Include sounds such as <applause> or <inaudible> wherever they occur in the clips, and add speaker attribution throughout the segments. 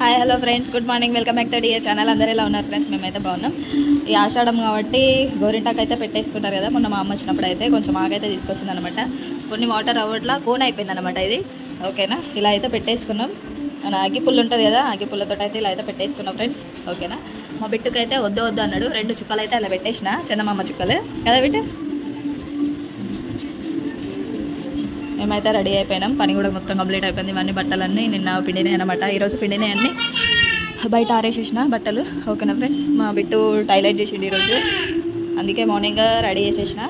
Speaker 1: Hi hello friends good morning welcome back to dear channel అందరూ ఎలా ఉన్నారు friends మేమైతే బాగున్నాం. ఈ ఆషాఢం కాబట్టి గోరింటాకు అయితే పెట్టేసుకుంటారు కదా. మొన్న మా అమ్మ వచ్చినప్పుడు అయితే కొంచెం ఆగైతే తీసుకొచ్చింది అనమాట కొన్ని వాటర్ అవ్వట్లా కోన్ అయిపోయింది అనమాట ఇది ఓకేనా ఇలా అయితే పెట్టేసుకున్నాం. మన అగ్గిపుల్లు ఉంటుంది కదా అగ్గిపుల్లతో అయితే ఇలా అయితే పెట్టేసుకున్నాం ఫ్రెండ్స్ ఓకేనా మా బిట్టుకైతే వద్దు వద్దు అన్నాడు. రెండు చుక్కలు అయితే అలా పెట్టేసిన. చందమామ చుక్కలు. కదా బిట్టు? మేమైతే రెడీ అయిపోయినాం. పని కూడా మొత్తం కంప్లీట్ అయిపోయింది. ఇవన్నీ బట్టలన్నీ నిన్న పిండినే అనమాట ఈరోజు పిండినే అన్నీ బయట ఆరేసేసిన బట్టలు. ఓకేనా ఫ్రెండ్స్? మా బిట్టు టైలైట్ చేసిండు ఈరోజు అందుకే మార్నింగ్ రెడీ చేసేసిన.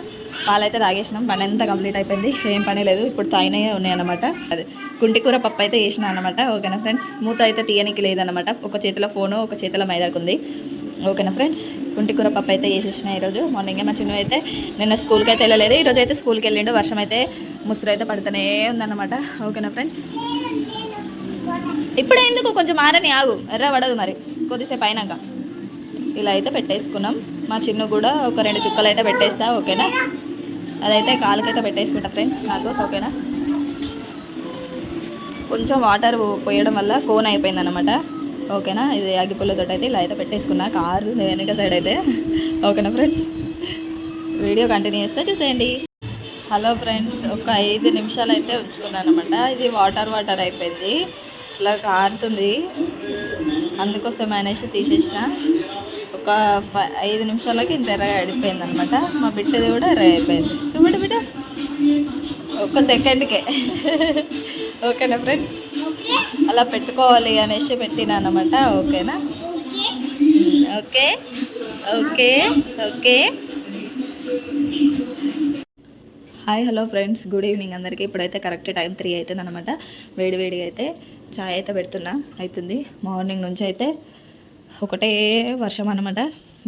Speaker 1: పాలైతే తాగేసినాం. పని అంతా కంప్లీట్ అయిపోయింది. ఏం పని లేదు. ఇప్పుడు తాయినయే ఉన్నాయన్నమాట అది గుంటి కూర పప్పు అయితే వేసిన అనమాట ఓకేనా ఫ్రెండ్స్? మూత అయితే తీయనికి లేదనమాట ఒక చేతిలో ఫోను ఒక చేతిలో మైదాకుంది ఓకేనా ఫ్రెండ్స్? గుంటి కూర పప్పు అయితే వేసేసిన ఈరోజు. మార్నింగ్ మా చిన్న అయితే నిన్న స్కూల్కి అయితే వెళ్ళలేదు. ఈరోజు అయితే స్కూల్కి వెళ్ళిండు. వర్షం అయితే ముసురు అయితే పడుతూనే ఉందన్నమాట. ఓకేనా ఫ్రెండ్స్? ఇప్పుడే ఎందుకు? కొంచెం ఆరని ఆగు. ఎర్ర పడదు మరి. కొద్దిసేపు అయినాక. ఇలా అయితే పెట్టేసుకున్నాం. మా చిన్ను కూడా ఒక రెండు చుక్కలు అయితే పెట్టేస్తా. ఓకేనా? అదైతే కాలుకైతే పెట్టేసుకుంటా ఫ్రెండ్స్ నాకు. ఓకేనా? కొంచెం వాటర్ పోయడం వల్ల కోన్ అయిపోయింది అనమాట ఓకేనా? ఇది అగ్గిపుల్లతో అయితే ఇలా అయితే పెట్టేసుకున్నా. కారు వెనక సైడ్ అయితే. ఓకేనా ఫ్రెండ్స్ వీడియో కంటిన్యూ చేస్తే చూసేయండి. హలో ఫ్రెండ్స్ ఒక ఐదు నిమిషాలు అయితే ఉంచుకున్నాను అనమాట ఇది వాటర్ వాటర్ అయిపోయింది. ఇలా కారుతుంది. అందుకోసం అనేసి తీసేసిన. ఒక ఫైవ్ ఐదు నిమిషాలకి ఇంత ఎర్ర అడిపోయింది అనమాట మా బిడ్డది కూడా ఎర్ర అయిపోయింది. చూపండి బిడ్డ. ఒక సెకండ్కే <laughs> ఓకేనా ఫ్రెండ్స్ అలా పెట్టుకోవాలి అనేసి పెట్టినా అనమాట ఓకేనా? Okay. Okay. Okay. Hi hello friends. Good evening అందరికీ. ఇప్పుడైతే కరెక్ట్ టైం త్రీ అవుతుంది అనమాట వేడి వేడిగా అయితే చాయ్ అయితే పెడుతున్నా. అవుతుంది మార్నింగ్ నుంచి అయితే ఒకటే వర్షం అనమాట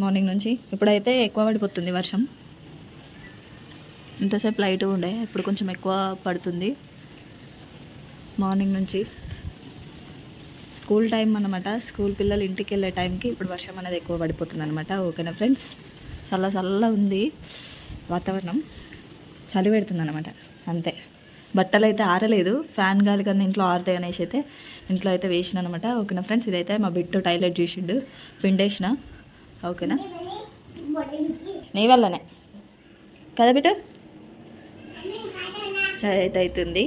Speaker 1: మార్నింగ్ నుంచి. ఇప్పుడైతే ఎక్కువ పడిపోతుంది వర్షం. ఇంతసేపు లైట్ ఉండే. ఇప్పుడు కొంచెం ఎక్కువ పడుతుంది. మార్నింగ్ నుంచి. స్కూల్ టైం అనమాట స్కూల్ పిల్లలు ఇంటికి వెళ్ళే టైంకి ఇప్పుడు వర్షం అనేది ఎక్కువ పడిపోతుంది అనమాట ఓకేనా ఫ్రెండ్స్? చల్ల చల్ల ఉంది వాతావరణం. చలి పెడుతుంది అనమాట అంతే. బట్టలు అయితే ఆరలేదు. ఫ్యాన్ గాలి కన్నా ఇంట్లో ఆరుతాయి అనేసి అయితే ఇంట్లో అయితే వేసిన అనమాట ఓకేనా ఫ్రెండ్స్? ఇదైతే మా బిట్టు టైలర్ చేసిండు. పిండేసిన. ఓకేనా? నీ వల్లనే. కదా బిట్టు? సరే అయితే అవుతుంది.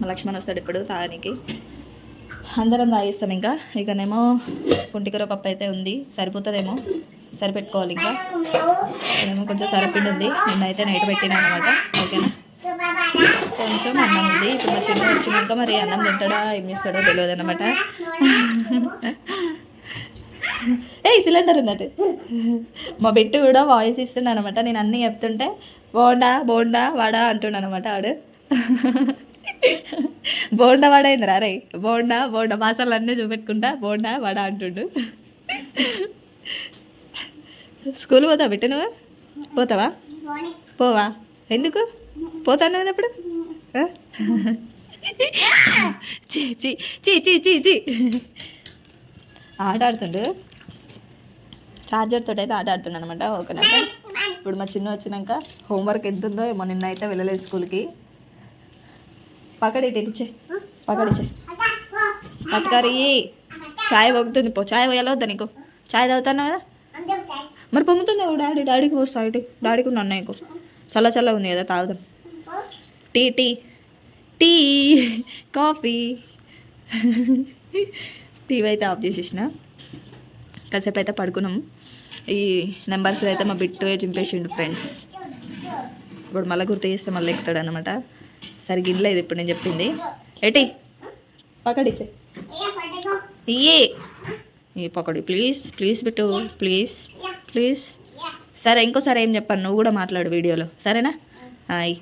Speaker 1: మా లక్ష్మణ్ వస్తాడు ఇప్పుడు తాగానికి అందరం తాగిస్తాం ఇంకా. ఇకనేమో పుంటికర పప్పు అయితే ఉంది. సరిపోతుందేమో? సరిపెట్టుకోవాలి ఇంకా. ఏమో కొంచెం సరిపిండి ఉంది. నిన్న అయితే నైట్ పెట్టినా అనమాట ఓకేనా? కొంచెం అన్నం ఉంది. ఇప్పుడు మా చిన్న వచ్చినాక మరి అన్నం తింటాడా ఏం చేస్తాడో తెలియదు అనమాట ఏ సిలిండర్ ఉందట మా బిట్టు కూడా వాయిస్ ఇస్తున్నాను అనమాట నేను అన్నీ చెప్తుంటే బోండా బోండా వడ అంటున్నాను అనమాట ఆడు. బోండా వడ అయింది రా రే బోండా బోండా మాసాలు అన్నీ చూపెట్టుకుంటా బోండా వాడ అంటుండు. స్కూల్ పోతావు బిట్టు నువ్వు? పోతావా? పోవా? ఎందుకు? పోతాను అప్పుడు చీ చీ చీ చీ చీ చీ. ఆట ఆడుతుండు చార్జర్ తోటి అయితే ఆట ఆడుతుండు అనమాట ఓకేనా ఇప్పుడు మా చిన్న వచ్చినాక హోంవర్క్ ఎంత ఉందో ఏమో నిన్న అయితే వెళ్ళలేదు స్కూల్కి పక్కడి ఇచ్చే పక్కడిచ్చే. పట్టుకారి చాయ్ పొంగుతుంది పో. చాయ్ పోయాలో వద్దా నీకు? చాయ్ తాగుతాను కదా? మరి పొంగుతుంది డాడీ డాడీకి పోస్తా ఇటు. డాడీకి ఉన్న అన్నయ్యకు. చల్ల చల్ల ఉంది కదా తాగుదాం. Tea tea. Tea coffee. TV అయితే ఆఫ్ చేసేసిన. కాసేపు అయితే పడుకున్నాం. ఈ నెంబర్స్ అయితే మా బిట్టు చింపేసిండు ఫ్రెండ్స్. ఇప్పుడు మళ్ళీ గుర్తు చేస్తే మళ్ళీ ఎక్కుతాడు అనమాట సరిగ్గా ఇల్లేదు ఇప్పుడు నేను చెప్పింది. ఎటి పకడిచ్చే ఇయ్యే. ఈ పకడి. Please please Bittu please please. సరే ఇంకోసారి ఏం చెప్పాను నువ్వు కూడా మాట్లాడు వీడియోలో. సరేనా? అయ్యి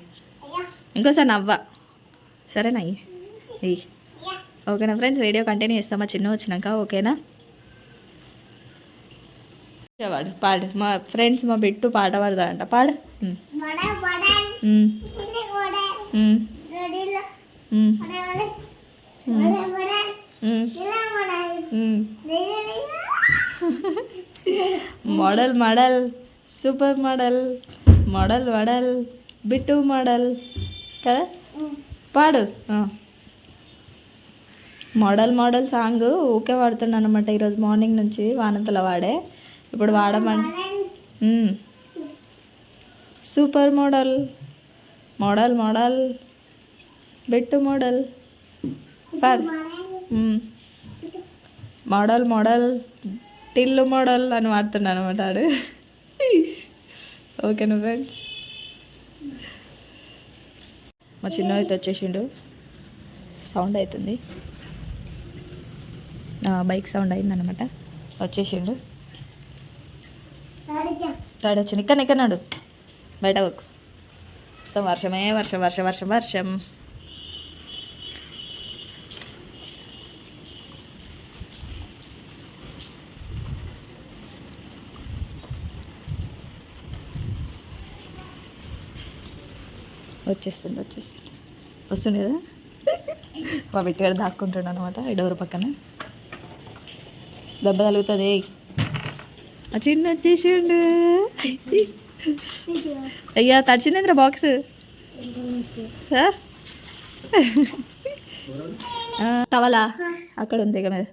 Speaker 1: ఇంకోసారి నవ్వా. సరేనా అయ్యి ఓకేనా ఫ్రెండ్స్? వీడియో కంటిన్యూ చేస్తామా? చిన్న వచ్చినాక ఓకేనా? వాడు పాడు. మా ఫ్రెండ్స్ మా బిట్టు పాట పాడతాడంట. పాడు. Model model super model model model Bittu model. కదా? పాడు. మోడల్ మోడల్ సాంగ్ ఊకే వాడుతున్నాను అనమాట ఈరోజు మార్నింగ్ నుంచి వానంతల వాడే. ఇప్పుడు వాడమని. Super model. Model model. బెట్టు మోడల్. మ్మ్. Model model. టిల్లు మోడల్ అని వాడుతున్నాను అనమాట ఆడు. ఓకేనా ఫ్రెండ్స్. మా చిన్న అయితే వచ్చేసిండు. సౌండ్ అవుతుంది బైక్ సౌండ్ అయిందనమాట వచ్చేసిండు. డాడీ వచ్చి ఇక్కడ ఇక్కడ నాడు. బయట వర్క్ మొత్తం వర్షమే వర్షం వర్షం వర్షం వర్షం. వచ్చేస్తుంది వచ్చేస్తుంది. వస్తుంది కదా మా బిట్టుగాడు దాక్కుంటుండే అనమాట ఈ డోర్ పక్కన. దెబ్బ తగులుతుంది. ఆ చిన్న వచ్చేసిండు. అయ్యా తడిచిందేంద్ర బాక్స్? కావాలా అక్కడ ఉంది ఇక మీద.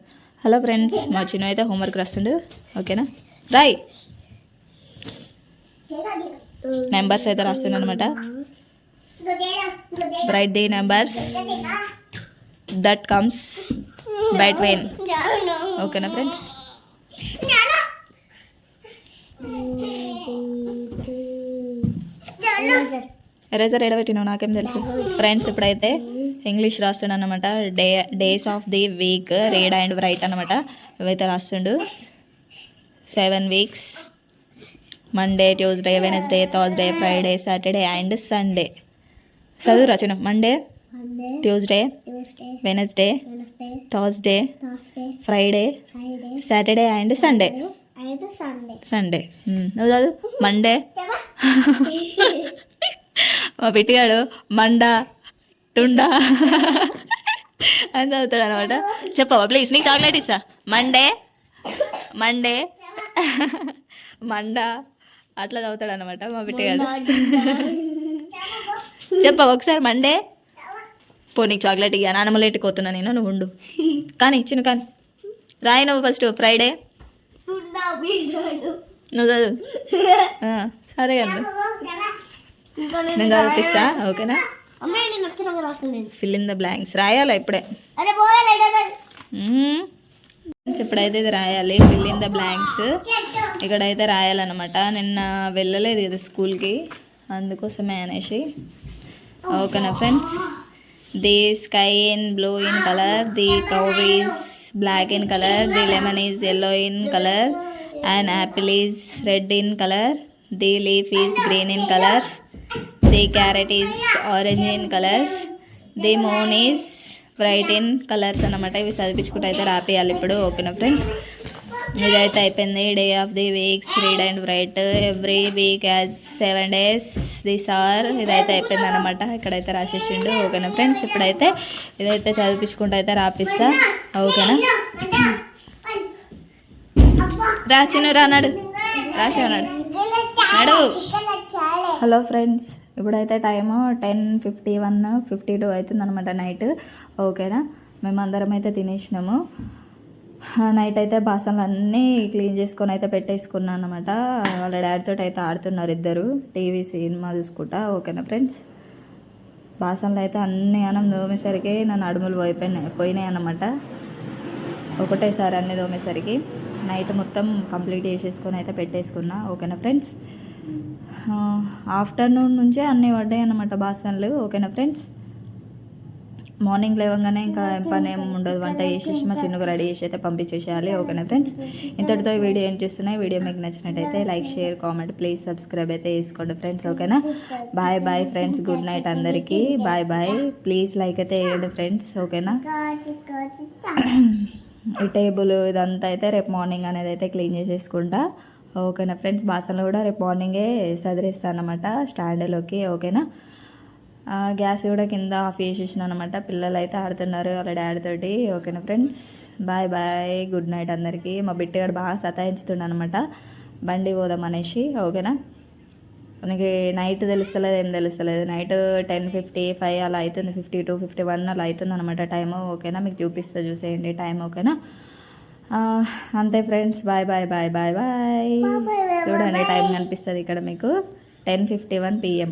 Speaker 1: హలో ఫ్రెండ్స్ మా చిన్న అయితే హోంవర్క్ రాస్తుండు. ఓకేనా? రాయ్. నెంబర్స్ అయితే రాస్తుండు అనమాట write the numbers that comes between ఓకేనా ఫ్రెండ్స్? ఎరేజర్ ఎడబెట్టినావు నాకేం తెలుసు. ఫ్రెండ్స్ ఇప్పుడైతే ఇంగ్లీష్ రాస్తున్నాను అనమాట day days of the week read and write అనమాట ఇవైతే రాస్తుండు. Seven weeks Monday Tuesday Wednesday Thursday Friday Saturday and Sunday చదువు రచన Monday Tuesday Wednesday Thursday Friday Saturday and Sunday Sunday నువ్వు చదువు. <laughs> మండే <laughs> మా పిట్టిగాడు మండ టుండా అని చదువుతాడు అనమాట. చెప్పవా ప్లీజ్ నీకు చాక్లెట్ ఇస్తా. మండే మండే మండ అట్లా చదువుతాడు అనమాట మా పిట్టిగాడు. చెప్పవా ఒకసారి మండే? పో నీకు చాక్లెట్ ఇయ్యా. నాన్నమ్మ లేట్కి పోతున్నా నేను నువ్వు ఉండు. కానీ చిన్న కానీ. రాయి నువ్వు ఫస్ట్ ఫ్రైడే నువ్వు చదువు. సరే అండి నేను చదివిపిస్తా ఓకేనా? ఫిల్ ఇన్ ద బ్లాంక్స్ రాయాలా ఇప్పుడే. ఇప్పుడైతే ఇది రాయాలి ఫిల్ ఇన్ ద బ్లాంక్స్ ఇక్కడైతే రాయాలన్నమాట. నిన్న వెళ్ళలేదు కదా స్కూల్కి అందుకోసమే అనేసి ఓకేనా friends the sky in blue in colour the cow is black in colour the lemon is yellow in colour and apple is red in colour the leaf is green in colours the carrot is orange in colours the moon is bright in colours అన్నమాట. ఇవి చదివించుకుంటూ అయితే రాపియాలి ఇప్పుడు. ఓకేనా friends ఇదైతే అయిపోయింది. Day of the weeks read and write every week as seven days this are ఇదైతే అయిపోయింది అనమాట ఇక్కడైతే రాసేసిండు. ఓకేనా ఫ్రెండ్స్ ఇప్పుడైతే ఇదైతే చదివించుకుంటూ అయితే రాపిస్తా. ఓకేనా రా చిన్న రా నాడు. రాసి అన్నాడు నాడు. హలో ఫ్రెండ్స్ ఇప్పుడైతే time ten fifty one fifty two అవుతుందనమాట నైట్. ఓకేనా? మేమందరం అయితే తినేసినాము. నైట్ అయితే బాసనలు అన్నీ క్లీన్ చేసుకొని అయితే పెట్టేసుకున్నాను అనమాట వాళ్ళ డాడీతో అయితే ఆడుతున్నారు ఇద్దరు టీవీ సినిమా చూసుకుంటా. ఓకేనా ఫ్రెండ్స్? బాసనలు అయితే అన్ని అనం దోమేసరికి నా నడుములు పోయిపోయినాయి పోయినాయి అన్నమాట. ఒకటేసారి అన్ని దోమేసరికి నైట్ మొత్తం కంప్లీట్ చేసేసుకొని అయితే పెట్టేసుకున్నా. ఓకేనా ఫ్రెండ్స్? ఆఫ్టర్నూన్ నుంచే అన్నీ పడ్డాయి అన్నమాట బాసనలు ఓకేనా ఫ్రెండ్స్? మార్నింగ్ లేవగానే ఇంకా పని ఏం ఉండదు. వంట చేసేసి మా చిన్నగా రెడీ చేసి అయితే పంపించేసేయాలి ఓకేనా ఫ్రెండ్స్? ఇంతటితో వీడియో ఏం చేస్తున్నాయి. వీడియో మీకు నచ్చినట్టయితే like share comment please subscribe అయితే చేసుకోండి ఫ్రెండ్స్ ఓకేనా? Bye bye friends good night అందరికీ. Bye bye. ప్లీజ్ లైక్ అయితే వేయండి ఫ్రెండ్స్ ఓకేనా? ఈ టేబుల్ ఇదంతా అయితే రేపు మార్నింగ్ అనేది అయితే క్లీన్ చేసేసుకుంటా. ఓకేనా ఫ్రెండ్స్ బాసనలు కూడా రేపు మార్నింగే సదిరిస్తాను అనమాట స్టాండ్లోకి ఓకేనా? గ్యాస్ కూడా కింద ఆఫ్ చేసేసిన అనమాట పిల్లలు అయితే ఆడుతున్నారు వాళ్ళ డాడీ తోటి ఓకేనా friends? Bye bye good night అందరికీ. మా బిట్టగాడు బాగా సతాయించుతుండ అనమాట బండి పోదాం అనేసి ఓకేనా? మనకి నైట్ తెలుస్తలేదు ఏం తెలుస్తలేదు. నైట్ టెన్ ఫిఫ్టీ ఫైవ్ అలా అవుతుంది ఫిఫ్టీ టూ ఫిఫ్టీ వన్ అలా అవుతుంది అనమాట టైము ఓకేనా? మీకు చూపిస్తా చూసేయండి టైం ఓకేనా? అంతే friends bye bye bye bye bye. చూడండి టైం కనిపిస్తుంది ఇక్కడ మీకు. Ten fifty one PM